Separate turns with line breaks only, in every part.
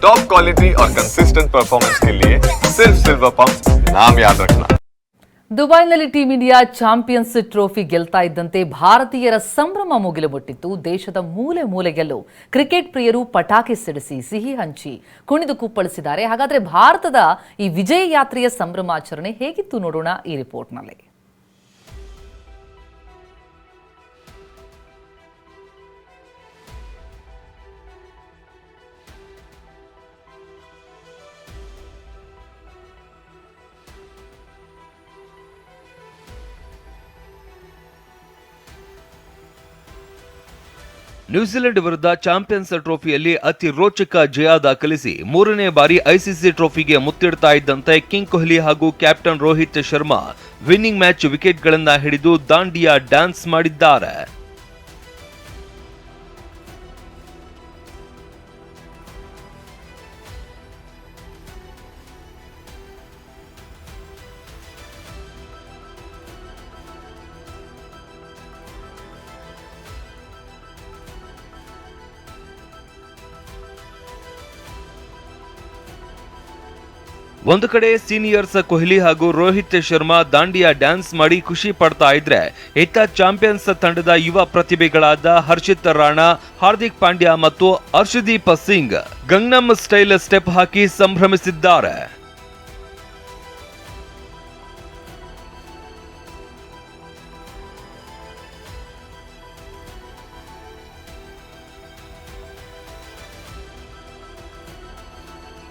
Top quality और consistent performance के लिए सिर्फ सिल्वर पंप नाम याद रखना
ದುಬೈನಲ್ಲಿ ಟೀಂ ಇಂಡಿಯಾ ಚಾಂಪಿಯನ್ಸ್ ಟ್ರೋಫಿ ಗೆಲ್ತಾ ಇದ್ದಂತೆ ಭಾರತೀಯರ ಸಂಭ್ರಮ ಮುಗಿಲು ಮುಟ್ಟಿತ್ತು ದೇಶದ ಮೂಲೆ ಮೂಲೆಗೆಲ್ಲೂ ಕ್ರಿಕೆಟ್ ಪ್ರಿಯರು ಪಟಾಕಿ ಸಿಡಿಸಿ ಸಿಹಿ ಹಂಚಿ ಕುಣಿದು ಕುಪ್ಪಳಿಸಿದ್ದಾರೆ ಹಾಗಾದ್ರೆ ಭಾರತದ ಈ ವಿಜಯ ಯಾತ್ರೆಯ ಸಂಭ್ರಮಾಚರಣೆ ಹೇಗಿತ್ತು ನೋಡೋಣ ಈ ರಿಪೋರ್ಟ್ನಲ್ಲಿ
ನ್ಯೂಜಿಲೆಂಡ್ ವಿರುದ್ಧ ಚಾಂಪಿಯನ್ಸ್ ಟ್ರೋಫಿಯಲ್ಲಿ ಅತಿ ರೋಚಕ ಜಯ ದಾಖಲಿಸಿ ಮೂರನೇ ಬಾರಿ ಐಸಿಸಿ ಟ್ರೋಫಿಗೆ ಮುತ್ತಿಡ್ತಾ ಇದ್ದಂತೆ ಕಿಂಗ್ ಕೊಹ್ಲಿ ಹಾಗೂ captain Rohit Sharma winning match ವಿಕೆಟ್ಗಳನ್ನ ಹಿಡಿದು ದಾಂಡಿಯಾ ಡ್ಯಾನ್ಸ್ ಮಾಡಿದ್ದಾರೆ. ಒಂದು ಕಡೆ ಸೀನಿಯರ್ಸ್ ಕೊಹ್ಲಿ ಹಾಗೂ ರೋಹಿತ್ ಶರ್ಮಾ ದಾಂಡಿಯಾ ಡ್ಯಾನ್ಸ್ ಮಾಡಿ ಖುಷಿ ಪಡ್ತಾ ಇದ್ರೆ ಇತ್ತ ಚಾಂಪಿಯನ್ಸ್ ತಂಡದ ಯುವ ಪ್ರತಿಭೆಗಳಾದ ಹರ್ಷಿತ್ ರಾಣಾ, ಹಾರ್ದಿಕ್ ಪಾಂಡ್ಯ ಮತ್ತು Harshdeep Singh Gangnam style step ಹಾಕಿ ಸಂಭ್ರಮಿಸಿದ್ದಾರೆ.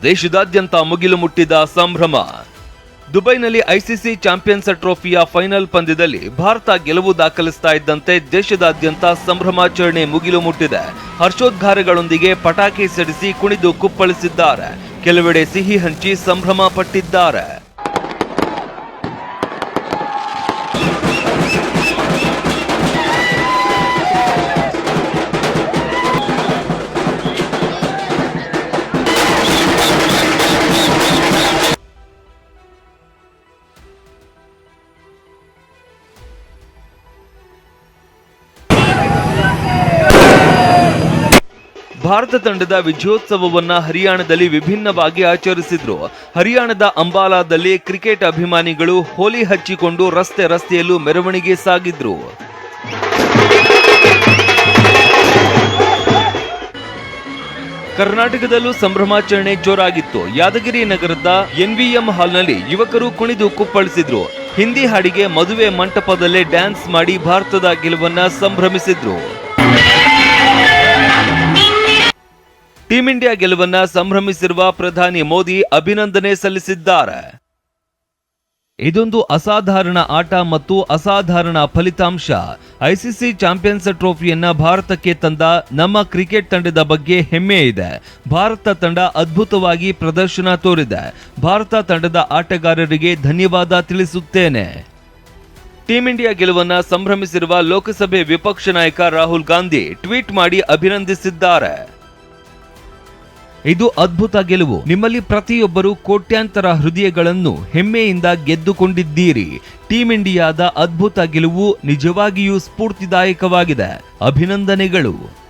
ದೇಶದಾದ್ಯಂತ ಮುಗಿಲು ಮುಟ್ಟಿದ ಸಂಭ್ರಮ. ದುಬೈನಲ್ಲಿ ಐಸಿಸಿ ಚಾಂಪಿಯನ್ಸ್ ಟ್ರೋಫಿಯ ಫೈನಲ್ ಪಂದ್ಯದಲ್ಲಿ ಭಾರತ ಗೆಲುವು ದಾಖಲಿಸ್ತಾ ಇದ್ದಂತೆ ದೇಶದಾದ್ಯಂತ ಸಂಭ್ರಮಾಚರಣೆ ಮುಗಿಲು ಮುಟ್ಟಿದೆ. ಹರ್ಷೋದ್ಗಾರಗಳೊಂದಿಗೆ ಪಟಾಕಿ ಸಿಡಿಸಿ ಕುಣಿದು ಕುಪ್ಪಳಿಸಿದ್ದಾರೆ. ಕೆಲವೆಡೆ ಸಿಹಿ ಹಂಚಿ ಸಂಭ್ರಮ ಪಟ್ಟಿದ್ದಾರೆ. ಭಾರತ ತಂಡದ ವಿಜಯೋತ್ಸವವನ್ನ ಹರಿಯಾಣದಲ್ಲಿ ವಿಭಿನ್ನವಾಗಿ ಆಚರಿಸಿದ್ರು. ಹರಿಯಾಣದ ಅಂಬಾಲಾದಲ್ಲಿ ಕ್ರಿಕೆಟ್ ಅಭಿಮಾನಿಗಳು ಹೋಲಿ ಹಚ್ಚಿಕೊಂಡು ರಸ್ತೆ ರಸ್ತೆಯಲ್ಲೂ ಮೆರವಣಿಗೆ ಸಾಗಿದ್ರು. ಕರ್ನಾಟಕದಲ್ಲೂ ಸಂಭ್ರಮಾಚರಣೆ ಜೋರಾಗಿತ್ತು. ಯಾದಗಿರಿ ನಗರದ ಎನ್ವಿಎಂ ಹಾಲ್ನಲ್ಲಿ ಯುವಕರು ಕುಣಿದು ಕುಪ್ಪಳಿಸಿದ್ರು. ಹಿಂದಿ ಹಾಡಿಗೆ ಮದುವೆ ಮಂಟಪದಲ್ಲೇ ಡ್ಯಾನ್ಸ್ ಮಾಡಿ ಭಾರತದ ಗೆಲುವನ್ನ ಸಂಭ್ರಮಿಸಿದ್ರು. ಟೀಂ ಇಂಡಿಯಾ ಗೆಲುವನ್ನ ಸಂಭ್ರಮಿಸಿರುವ ಪ್ರಧಾನಿ ಮೋದಿ ಅಭಿನಂದನೆ ಸಲ್ಲಿಸಿದ್ದಾರೆ. ಇದೊಂದು ಅಸಾಧಾರಣ ಆಟ ಮತ್ತು ಅಸಾಧಾರಣ ಫಲಿತಾಂಶ. ಐಸಿಸಿ ಚಾಂಪಿಯನ್ಸ್ ಟ್ರೋಫಿಯನ್ನ ಭಾರತಕ್ಕೆ ತಂದ ನಮ್ಮ ಕ್ರಿಕೆಟ್ ತಂಡದ ಬಗ್ಗೆ ಹೆಮ್ಮೆ ಇದೆ. ಭಾರತ ತಂಡ ಅದ್ಭುತವಾಗಿ ಪ್ರದರ್ಶನ ತೋರಿದೆ. ಭಾರತ ತಂಡದ ಆಟಗಾರರಿಗೆ ಧನ್ಯವಾದ ತಿಳಿಸುತ್ತೇನೆ. ಟೀಂ ಇಂಡಿಯಾ ಗೆಲುವನ್ನ ಸಂಭ್ರಮಿಸಿರುವ ಲೋಕಸಭೆ ವಿಪಕ್ಷ ನಾಯಕ ರಾಹುಲ್ ಗಾಂಧಿ ಟ್ವೀಟ್ ಮಾಡಿ ಅಭಿನಂದಿಸಿದ್ದಾರೆ. ಇದು ಅದ್ಭುತ ಗೆಲುವು. ನಿಮ್ಮಲ್ಲಿ ಪ್ರತಿಯೊಬ್ಬರು ಕೋಟ್ಯಾಂತರ ಹೃದಯಗಳನ್ನು ಹೆಮ್ಮೆಯಿಂದ ಗೆದ್ದುಕೊಂಡಿದ್ದೀರಿ. ಟೀಂ ಇಂಡಿಯಾದ ಅದ್ಭುತ ಗೆಲುವು ನಿಜವಾಗಿಯೂ ಸ್ಫೂರ್ತಿದಾಯಕವಾಗಿದೆ. ಅಭಿನಂದನೆಗಳು.